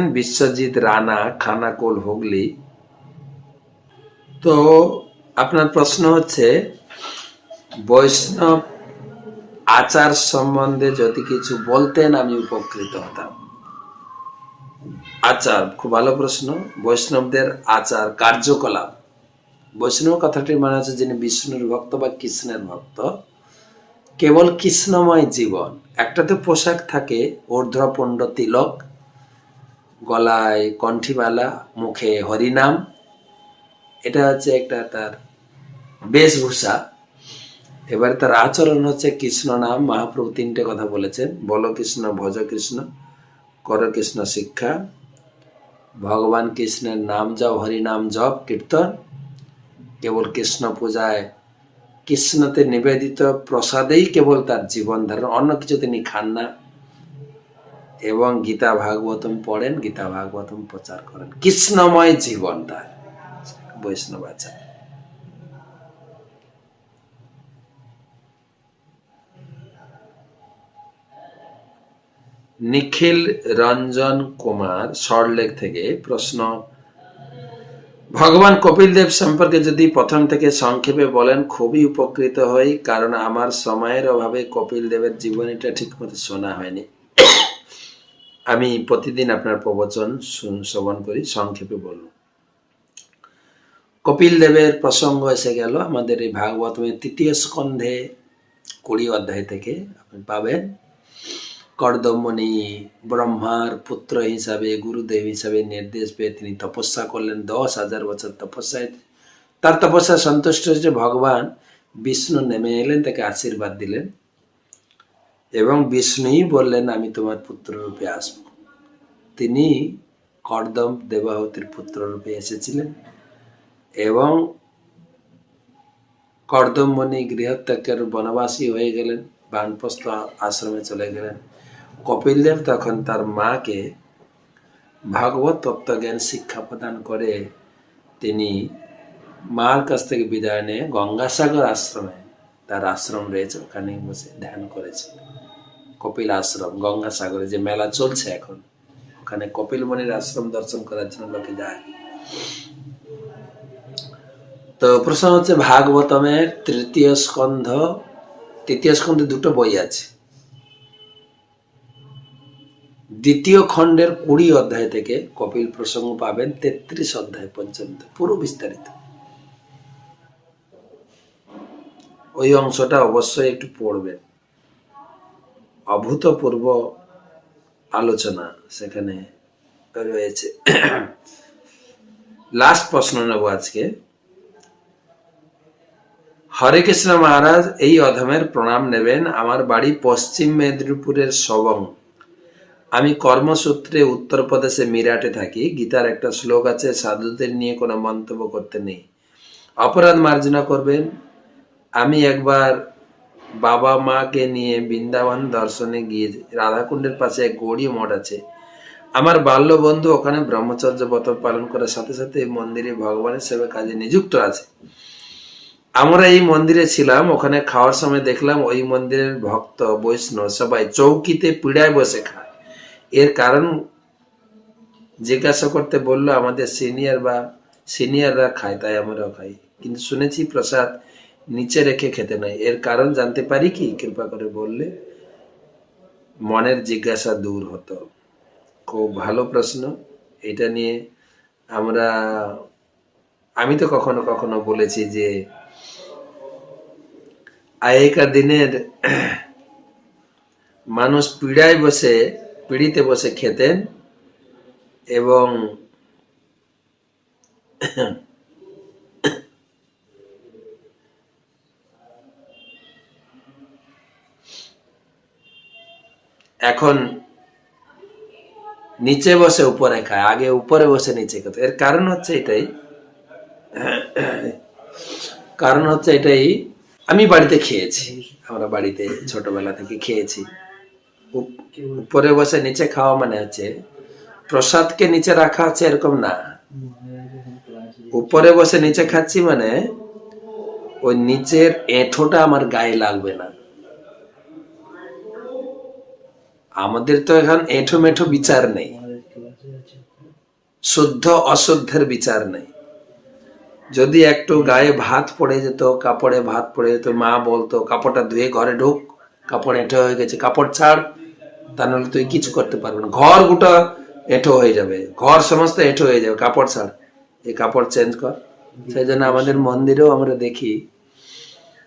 বিশ্বজিৎ রানা, খানাকুল হুগলি। তো আপনার প্রশ্ন হচ্ছে, বৈষ্ণব আচার সম্বন্ধে যদি কিছু বলতেন, আমি উপকৃত হতাম। আচার, খুব ভালো প্রশ্ন। বৈষ্ণবদের আচার কার্যকলাপ। বৈষ্ণব কথাটির মানে হচ্ছে যিনি বিষ্ণুর ভক্ত বা কৃষ্ণের ভক্ত। কেবল কৃষ্ণময় জীবন। একটাতে পোশাক থাকে, ঊর্ধ্বপুণ্ড তিলক। গলায় কণ্ঠিমালা, মুখে হরিনাম। এটা হচ্ছে একটা তার বেশভূষা। এবারে তার আচরণ হচ্ছে কৃষ্ণ নাম। মহাপ্রভু তিনটে কথা বলেছেন। বল কৃষ্ণ, ভজ কৃষ্ণ, কর কৃষ্ণ শিক্ষা। ভগবান কৃষ্ণের নাম জপ, হরিনাম জপ, কীর্তন। কেবল কৃষ্ণ পূজায় কৃষ্ণতে নিবেদিত প্রসাদেই কেবল তার জীবন ধারণ। অন্য কিছু তিনি খান না। এবং গীতা ভাগবতম পড়েন, গীতা ভাগবতম প্রচার করেন। কৃষ্ণময় জীবন তার, বৈষ্ণব আচার নিখিল রঞ্জন কুমার, সল্টলেক থেকে প্রশ্ন, ভগবান কপিল দেব সম্পর্কে যদি প্রথম থেকে সংক্ষেপে বলেন, খুবই উপকৃত হই, কারণ আমার সময়ের অভাবে কপিল দেবের জীবনীটা ঠিকমতো শোনা হয়নি। আমি প্রতিদিন আপনার প্রবচন শ্রবণ করি, সংক্ষেপে বলুন কপিল দেবের প্রসঙ্গ এসে গেল, আমাদের এই ভাগবতমের তৃতীয় স্কন্ধে, কুড়ি অধ্যায় থেকে আপনি পাবেন। কর্দমণি ব্রহ্মার পুত্র হিসাবে, গুরুদেব হিসাবে নির্দেশ পেয়ে তিনি তপস্যা করলেন, দশ হাজার বছর তপস্যায়। তার তপস্যা সন্তুষ্ট হয়েছে ভগবান। বিষ্ণু নেমে এলেন, তাকে আশীর্বাদ দিলেন। এবং বিষ্ণুই বললেন, আমি তোমার পুত্র রূপে আসব। তিনি কর্দম দেবাহতির পুত্র রূপে এসেছিলেন এবং কর্দমণি গৃহত্যাগের বনবাসী হয়ে গেলেন, বানপ্রস্থ আশ্রমে চলে গেলেন। কপিলদেব তখন তার মাকে ভাগবত তত্ত্বজ্ঞান শিক্ষা প্রদান করে তিনি মার কাছ থেকে বিদায় নিয়ে গঙ্গাসাগর আশ্রমে তার আশ্রম রয়েছে ওখানে বসে ধ্যান করেছে কপিল আশ্রম গঙ্গাসাগরে যে মেলা চলছে এখন, ওখানে কপিল মুনির আশ্রম দর্শন করার জন্য লোকে যায়। তো প্রশ্ন হচ্ছে, ভাগবতমের তৃতীয় স্কন্ধ, তৃতীয় স্কন্ধে দুটো বই আছে। দ্বিতীয় খণ্ডের কুড়ি অধ্যায় থেকে কপিল প্রসঙ্গ পাবেন, তেত্রিশ অধ্যায় পর্যন্ত, পুরো বিস্তারিত। ওই অংশটা অবশ্যই একটু পড়বেন। অভূতপূর্ব আলোচনা সেখানে রয়েছে। লাস্ট প্রশ্ন নেব আজকে। হরে কৃষ্ণ মহারাজ, এই অধমের প্রণাম নেবেন। আমার বাড়ি পশ্চিম মেদিনীপুরের সবং। আমি কর্মসূত্রে উত্তরপ্রদেশে মিরাটে থাকি। গীতার একটা শ্লোক আছে, সাধুদের নিয়ে কোনো মন্তব্য করতে নেই। অপরাধ মার্জনা করবেন। আমি একবার বাবা মাকে নিয়ে বৃন্দাবন দর্শনে গিয়ে রাধাকুণ্ডের পাশে এক গৌড়ীয় মঠ আছে। আমার বাল্য বন্ধু ওখানে ব্রহ্মচর্য ব্রত পালন করার সাথে সাথে এই মন্দিরে ভগবানের সেবা কাজে নিযুক্ত আছে। আমরা এই মন্দিরে ছিলাম, ওখানে খাওয়ার সময় দেখলাম ওই মন্দিরের ভক্ত, বৈষ্ণব সবাই চৌকিতে পীড়ায় বসে খায়। এর কারণ জিজ্ঞাসা করতে বলল, আমাদের সিনিয়র বা সিনিয়ররা খায়, তাই আমরাও খাই। কিন্তু শুনেছি প্রসাদ নিচে রেখে খেতে নাই। এর কারণ জানতে পারি কি? কৃপা করে বললে, মনের জিজ্ঞাসা দূর হতো। খুব ভালো প্রশ্ন। এটা নিয়ে আমরা, আমি তো কখনো কখনো বলেছি যে, আগেকার দিনের মানুষ পীড়ায় বসে, পিড়িতে বসে খেতেন এবং এখন নিচে বসে উপরে খায়, আগে উপরে বসে নিচে খেত। এর কারণ হচ্ছে এটাই, কারণ হচ্ছে এটাই, আমি বাড়িতে খেয়েছি, আমরা বাড়িতে ছোটবেলা থেকে খেয়েছি। উপ- উপরে বসে নিচে খাওয়া মানে হচ্ছে, প্রসাদকে নিচে রাখা আছে এরকম না। উপরে বসে নিচে খাচ্ছি মানে ওই নিচের এঁঠোটা আমার গায়ে লাগবে না। আমাদের তো এখন এঁঠো মেঠো বিচার নেই। শুদ্ধ অশুদ্ধের বিচার নেই। যদি একটু গায়ে ভাত পড়ে যেত, কাপড়ে ভাত পড়ে যেত, মা বলতো, কাপড়টা ধুয়ে ঘরে ঢুক, কাপড় এঁটো হয়ে গেছে, কাপড় ছাড়, তা নাহলে তুই কিছু করতে পারবে না। ঘর গোটা এঁটো হয়ে যাবে, ঘর সমস্ত এঁটো হয়ে যাবে, কাপড় ছাড়। এই কাপড় চেঞ্জ কর। সেই জন্য আমাদের মন্দিরেও আমরা দেখি,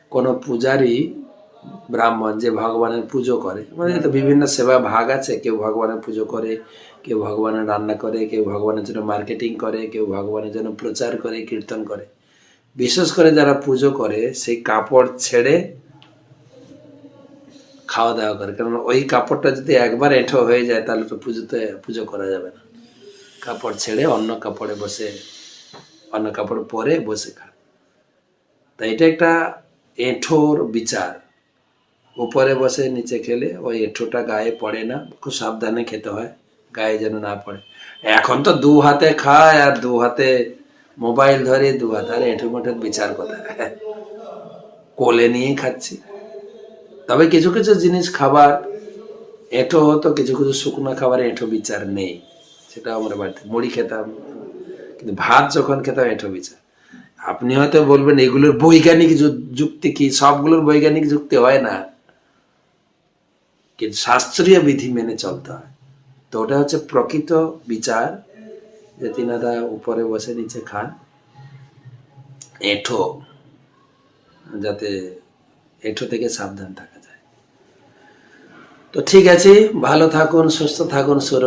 কোনো পূজারি ব্রাহ্মণ যে ভগবানের পুজো করে। আমাদের তো বিভিন্ন সেবা ভাগ আছে। কেউ ভগবানের পুজো করে, কেউ ভগবানের রান্না করে, কেউ ভগবানের জন্য মার্কেটিং করে, কেউ ভগবানের জন্য প্রচার করে, কীর্তন করে। বিশেষ করে যারা পুজো করে, সেই কাপড় ছেড়ে খাওয়া দাওয়া করে। কারণ ওই কাপড়টা যদি একবার এঁঠো হয়ে যায়, তাহলে তো পুজোতে পুজো করা যাবে না। কাপড় ছেড়ে অন্য কাপড়ে বসে, অন্য কাপড় পরে বসে খান তাই এটা একটা এঁঠোর বিচার। উপরে বসে নিচে খেলে ওই এঁঠোটা গায়ে পড়ে না, খুব সাবধানে খেতে হয়, গায়ে যেন না পড়ে। এখন তো দু হাতে খায় আর দু হাতে মোবাইল ধরে, দু হাতে, আর এঁঠো মেঠোর বিচার কোথায়? কোলে নিয়েই খাচ্ছি। তবে কিছু কিছু জিনিস খাবার, এঁঠো হতো কিছু কিছু শুকনো খাবারে এঁঠো বিচার নেই, সেটা আমরা বাড়িতে। মুড়ি খেতাম, কিন্তু ভাত যখন খেতাম এঁঠো বিচার। আপনি হয়তো বলবেন, এগুলোর বৈজ্ঞানিক যুক্তি কি? সবগুলোর বৈজ্ঞানিক যুক্তি হয় না। কিন্তু শাস্ত্রীয় বিধি মেনে চলতে হয় তো ওটা হচ্ছে প্রকৃত বিচার যে তিনারা উপরে বসে নিচে খান এঁঠো যাতে এঁঠো থেকে সাবধান থাকা যায় তো ঠিক আছে ভালো থাকুন সুস্থ থাকুন সুর